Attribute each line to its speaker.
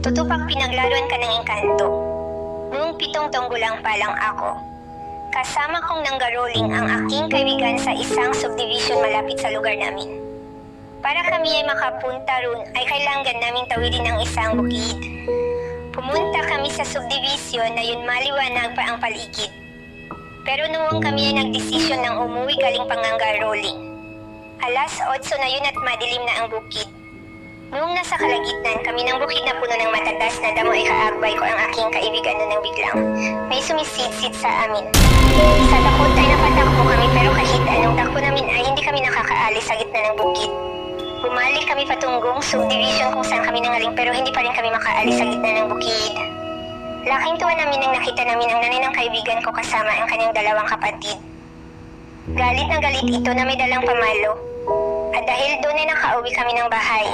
Speaker 1: Tutupang pinaglaruan ka ng engkanto. Noong pitong tunggo lang pa lang ako, kasama kong nanggaroling ang aking kaibigan sa isang subdivision malapit sa lugar namin. Para kami ay makapunta ron ay kailangan naming tawidin ang isang bukid. Pumunta kami sa subdivision na yun maliwanag pa ang paligid. Pero noong kami ay nagdesisyon ng umuwi galing panganggaroling. Alas 8 na yun at madilim na ang bukid. Noong nasa kalagitnan kami ng bukid na puno ng matatas na damo ay kaagbay ko ang aking kaibigan na nang biglang may sumisid-sid sa amin. Sa takot ay napatakbo kami pero kahit anong takbo namin ay hindi kami nakakaalis sa gitna ng bukid. Bumalik kami patungong subdivision kung saan kami nangaling pero hindi pa rin kami makaalis sa gitna ng bukid. Laking tuwa namin nang nakita namin ang nanay ng kaibigan ko kasama ang kanyang dalawang kapatid. Galit na galit ito na may dalang pamalo. At dahil doon ay nakauwi kami ng bahay,